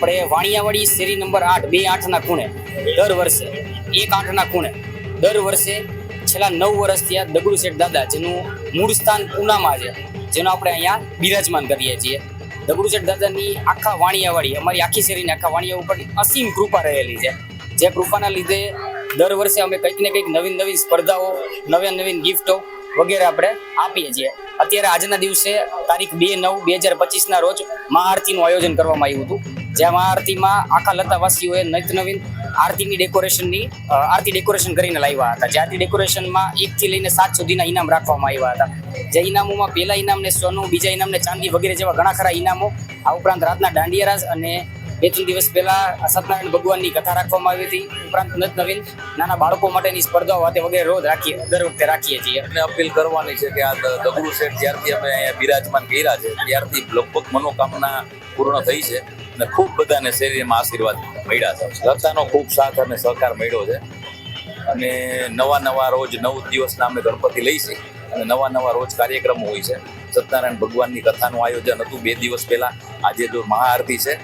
વાણિયાવાડી શેરી નંબર આઠ, બે આઠના ખૂણે, દર વર્ષે, એક આઠના ખૂણે, દર વર્ષે છેલ્લા નવ વર્ષથી આ દગડુ શેઠ દાદા, જેનું મૂળ સ્થાન પૂનામાં છે, જેનો આપણે અહીંયા બિરાજમાન કરીએ છીએ. દગડુ શેઠ દાદાની આખા વાણિયાવાડી, અમારી આખી શેરીની આખા વાણિયા ઉપર અસીમ કૃપા રહેલી છે. જે કૃપાના લીધે દર વર્ષે અમે કંઈક ને કંઈક નવીન નવીન સ્પર્ધાઓ નવીન નવીન ગિફ્ટો વગેરે આપણે આપીએ છીએ. અત્યારે આજના દિવસે તારીખ બે નવ, બે હજાર પચીસના રોજ મહાઆરતીનું આયોજન કરવામાં આવ્યું હતું. જ્યાં આરતીમાં આખા લતાવાસીઓએ નિત નવીન આરતીની ડેકોરેશનની આરતી ડેકોરેશન કરીને લાવ્યા હતા. જે ડેકોરેશનમાં એકથી લઈને સાત સુધીના ઇનામ રાખવામાં આવ્યા હતા. જે ઇનામોમાં પહેલા ઇનામને સોનું, બીજા ઇનામને ચાંદી વગેરે જેવા ઘણા ખરા ઇનામો આ ઉપરાંત રાતના દાંડિયા રાસ અને બે ત્રણ દિવસ પહેલા સત્યનારાયણ ભગવાનની કથા રાખવામાં આવી હતી. ઉપરાંત નત નવીન નાના બાળકો માટેની સ્પર્ધાઓ હતી વગેરે રોજ રાખીએ દર વખતે રાખીએ છીએ. અને અપીલ કરવાની છે કે આ દગડુ શેઠ જ્યારથી અમે અહીંયા બિરાજમાન કર્યા છે, ત્યારથી લગભગ મનોકામના પૂર્ણ થઈ છે અને ખૂબ બધાને શરીરમાં આશીર્વાદ મળ્યા છે. લતાનો ખૂબ સાથ અને સહકાર મળ્યો છે. અને નવા નવા રોજ નવ દિવસના અમે ગણપતિ લઈશી અને નવા નવા રોજ કાર્યક્રમો હોય છે. સત્યનારાયણ ભગવાનની કથાનું આયોજન હતું બે દિવસ પહેલાં. આજે જો મહાઆરતી છે.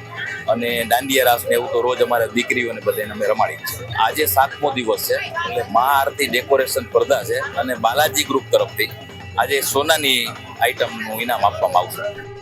અને દાંડિયા રાસ એવું તો રોજ અમારે દીકરીઓને બધાને અમે રમાડી છે આજે સાતમો દિવસ છે. એટલે મહાઆરતી ડેકોરેશન સ્પર્ધા છે. અને બાલાજી ગ્રુપ તરફથી આજે સોનાની આઈટમનું ઇનામ આપવામાં આવશે.